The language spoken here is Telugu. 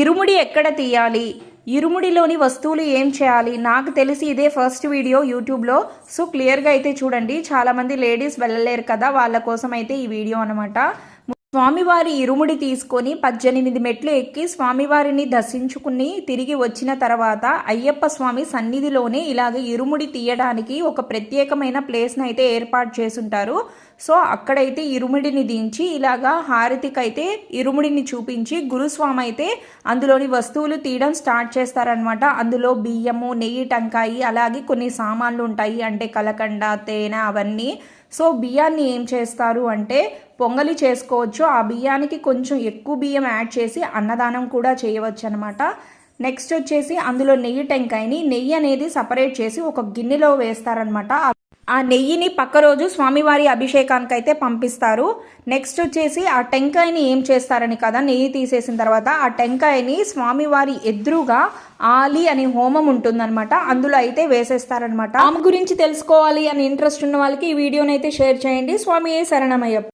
ఇరుముడి ఎక్కడ తీయాలి? ఇరుముడిలోని వస్తువులు ఏం చేయాలి? నాకు తెలిసి ఇదే ఫస్ట్ వీడియో యూట్యూబ్లో. సో క్లియర్గా అయితే చూడండి. చాలామంది లేడీస్ వెళ్ళలేరు కదా వాళ్ళ కోసం అయితే ఈ వీడియో అనమాట స్వామివారి ఇరుముడి తీసుకొని పద్దెనిమిది మెట్లు ఎక్కి స్వామివారిని దర్శించుకుని తిరిగి వచ్చిన తర్వాత అయ్యప్ప స్వామి సన్నిధిలోనే ఇలాగ ఇరుముడి తీయడానికి ఒక ప్రత్యేకమైన ప్లేస్ని అయితే ఏర్పాటు చేసుంటారు. సో అక్కడైతే ఇరుముడిని దించి ఇలాగా హారతికైతే ఇరుముడిని చూపించి గురుస్వామి అయితే అందులోని వస్తువులు తీయడం స్టార్ట్ చేస్తారనమాట అందులో బియ్యము నెయ్యి టంకాయి అలాగే కొన్ని సామాన్లు ఉంటాయి. అంటే కలకండ తేనె అవన్నీ. సో బియ్యాన్ని ఏం చేస్తారు అంటే పొంగలి చేసుకోవచ్చు. ఆ బియ్యానికి కొంచెం ఎక్కువ బియ్యం యాడ్ చేసి అన్నదానం కూడా చేయవచ్చు అనమాట నెక్స్ట్ వచ్చేసి అందులో నెయ్యి టెంకాయని. నెయ్యి అనేది సపరేట్ చేసి ఒక గిన్నెలో వేస్తారనమాట ఆ నెయ్యిని పక్క రోజు స్వామివారి అభిషేకానికి అయితే పంపిస్తారు. నెక్స్ట్ వచ్చేసి ఆ టెంకాయని ఏం చేస్తారని కదా నెయ్యి తీసేసిన తర్వాత ఆ టెంకాయని స్వామివారి ఎదురుగా ఆలి అనే హోమం ఉంటుందన్నమాట. అందులో అయితే వేసేస్తారనమాట ఆమె గురించి తెలుసుకోవాలి అని ఇంట్రెస్ట్ ఉన్న వాళ్ళకి ఈ వీడియోని అయితే షేర్ చేయండి. స్వామి ఏ శరణమయ్యప్ప.